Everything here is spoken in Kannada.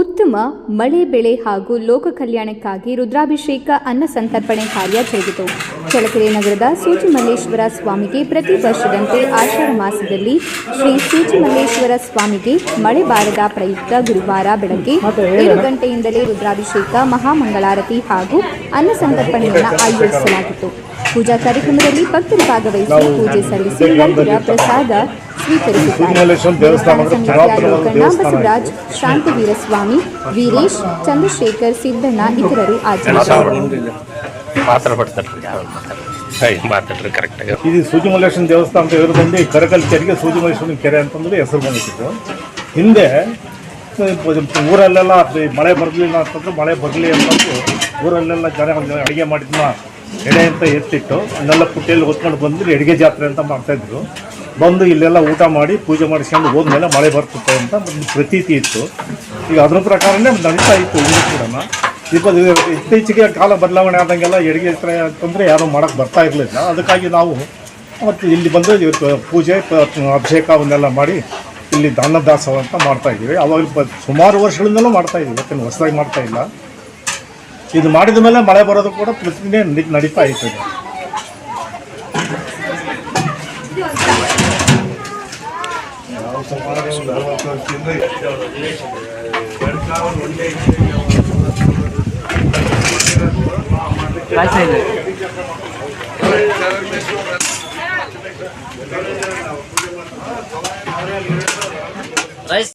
ಉತ್ತಮ ಮಳೆ ಬೆಳೆ ಹಾಗೂ ಲೋಕ ಕಲ್ಯಾಣಕ್ಕಾಗಿ ರುದ್ರಾಭಿಷೇಕ ಅನ್ನ ಸಂತರ್ಪಣೆ ಕಾರ್ಯ ಜರುಗಿತು. ಚಳಕೆರೆ ನಗರದ ಸೂಚಿಮಲ್ಲೇಶ್ವರ ಸ್ವಾಮಿಗೆ ಪ್ರತಿ ವರ್ಷದಂತೆ ಆಷಾಢ ಮಾಸದಲ್ಲಿ ಶ್ರೀ ಸೂಚಿಮಲ್ಲೇಶ್ವರ ಸ್ವಾಮಿಗೆ ಮಳೆ ಬಾರದ ಪ್ರಯುಕ್ತ ಗುರುವಾರ ಬೆಳಗ್ಗೆ ಏಳು ಗಂಟೆಯಿಂದಲೇ ರುದ್ರಾಭಿಷೇಕ ಮಹಾಮಂಗಳಾರತಿ ಹಾಗೂ ಅನ್ನ ಸಂತರ್ಪಣೆಯನ್ನು ಆಯೋಜಿಸಲಾಗಿತ್ತು. ಪೂಜಾ ಕಾರ್ಯಕ್ರಮದಲ್ಲಿ ಭಕ್ತರು ಭಾಗವಹಿಸಿ ಪೂಜೆ ಸಲ್ಲಿಸಿ ನಂತರ ಪ್ರಸಾದ ಸ್ವೀಕರಿಸಿದ್ದಾರೆ. ಬಸವರಾಜ್ ಶಾಂತವೀರ ಸ್ವಾಮಿ ವೀರೇಶ್ ಚಂದ್ರಶೇಖರ್ ಸಿದ್ದಣ್ಣ ಇತರರು ಹೈ ಮಾತಾಡ್ರಿ ಕರೆಕ್ಟಾಗಿ ಇದು ಸೂಜಿಮಲ್ಲೇಶ್ವರ ದೇವಸ್ಥಾನ ಅಂತ ಇವರು ಬಂದು ಕರಕಲ್ ಕೆರೆಗೆ ಸೂಜಿಮಲ್ಲೇಶ್ವರನ ಕೆರೆ ಅಂತಂದ್ರೆ ಹೆಸರು ಬಂದಿತ್ತು. ಹಿಂದೆ ಊರಲ್ಲೆಲ್ಲ ಮಳೆ ಬರಲಿಲ್ಲ ಅಂತಂದ್ರೆ ಮಳೆ ಬರಲಿ ಅಂತಂದು ಊರಲ್ಲೆಲ್ಲ ಜನ ಅಡುಗೆ ಮಾಡಿದ್ನ ಎಡೆ ಅಂತ ಎತ್ತಿಟ್ಟು ಅಲ್ಲೆಲ್ಲ ಪುಟ್ಟಿಯಲ್ಲಿ ಹೊತ್ಕೊಂಡು ಬಂದ್ರೆ ಅಡುಗೆ ಜಾತ್ರೆ ಅಂತ ಮಾಡ್ತಾಯಿದ್ರು ಬಂದು ಇಲ್ಲೆಲ್ಲ ಊಟ ಮಾಡಿ ಪೂಜೆ ಮಾಡಿಸ್ಕೊಂಡು ಹೋದ್ಮೇಲೆ ಮಳೆ ಬರ್ತದೆ ಅಂತ ಒಂದು ಪ್ರತೀತಿ ಇತ್ತು. ಈಗ ಅದ್ರ ಪ್ರಕಾರನೇ ನಡೀತಾ ಇತ್ತು ಇಲ್ಲಿ ಕೂಡ. ಇಪ್ಪತ್ತು ಇತ್ತೀಚೆಗೆ ಕಾಲ ಬದಲಾವಣೆ ಆದಂಗೆಲ್ಲ ಎಡಗೆ ಅಂತಂದರೆ ಯಾರೂ ಮಾಡೋಕ್ಕೆ ಬರ್ತಾ ಇರಲಿಲ್ಲ. ಅದಕ್ಕಾಗಿ ನಾವು ಮತ್ತು ಇಲ್ಲಿ ಬಂದು ಇವತ್ತು ಪೂಜೆ ಅಭಿಷೇಕ ಅವನ್ನೆಲ್ಲ ಮಾಡಿ ಇಲ್ಲಿ ದಾನದಾಸವ ಅಂತ ಮಾಡ್ತಾ ಇದ್ದೀವಿ. ಅವಾಗ ಸುಮಾರು ವರ್ಷಗಳಿಂದಲೂ ಮಾಡ್ತಾ ಇದ್ದೀವಿ. ಯಾಕೆಂದ್ರೆ ಹೊಸದಾಗಿ ಮಾಡ್ತಾ ಇಲ್ಲ. ಇದು ಮಾಡಿದ ಮೇಲೆ ಮಳೆ ಬರೋದು ಕೂಡ ಪ್ರತಿದಿನ ಸಮಾರಂಭ ಅರವತ್ತೊಂದಕ್ಕಿಂತ ಎರಡು ಸಾವಿರದ